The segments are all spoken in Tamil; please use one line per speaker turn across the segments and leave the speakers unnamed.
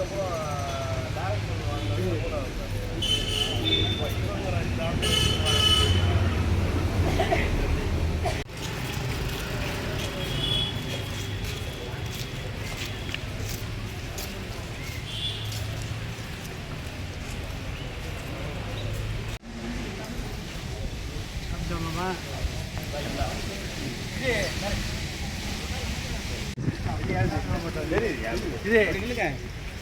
அதுக்கப்புறம் டேரக்டர் வாங்கினது கூட இவங்க ரெண்டு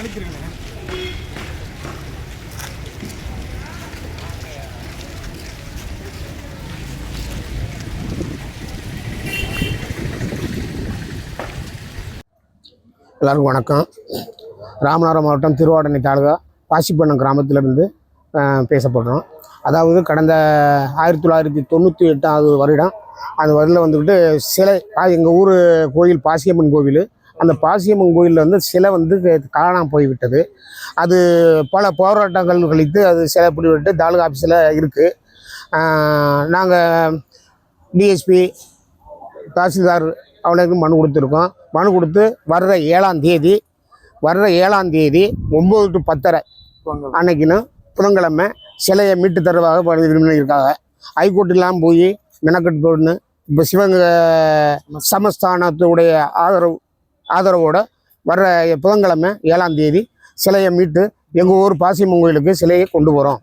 அனுப்பிடுங்க
எல்லாருக்கும் வணக்கம். ராமநாதபுரம் மாவட்டம் திருவாடனை தாலுகா பாசிப்பண்ணம் கிராமத்திலிருந்து பேசப்படுறோம். அதாவது கடந்த ஆயிரத்தி தொள்ளாயிரத்தி தொண்ணூற்றி எட்டாவது வருடம் அந்த வருடம் வந்துக்கிட்டு சிலை எங்கள் ஊர் கோயில் பாசியம்மன் கோவில் அந்த பாசியம்மன் கோயிலில் வந்து சிலை வந்து காணாமல் போய்விட்டது. அது பல போராட்டங்கள் கழித்து அது சிலை பிடிவிட்டு தாலுகா ஆஃபீஸில் இருக்குது நாங்கள் டிஎஸ்பி தாசில்தார் அவனுக்கு மனு கொடுத்துருக்கோம். மனு கொடுத்து வர்ற ஏழாம் தேதி வர்ற ஏழாம் தேதி ஒம்பது டு பத்தரை அன்னைக்குன்னு புதன்கிழமை சிலையை மீட்டு தருவாக இருக்காங்க ஹைகோர்ட்டெலாம் போய் மெனக்கட்டு போடணும் இப்போ சிவங்க சமஸ்தானத்துடைய ஆதரவு ஆதரவோடு வர்ற புதன்கிழமை ஏழாம் தேதி சிலையை மீட்டு எங்கள் ஊர் பாசியம்மன் கோயிலுக்கு சிலையை கொண்டு போகிறோம்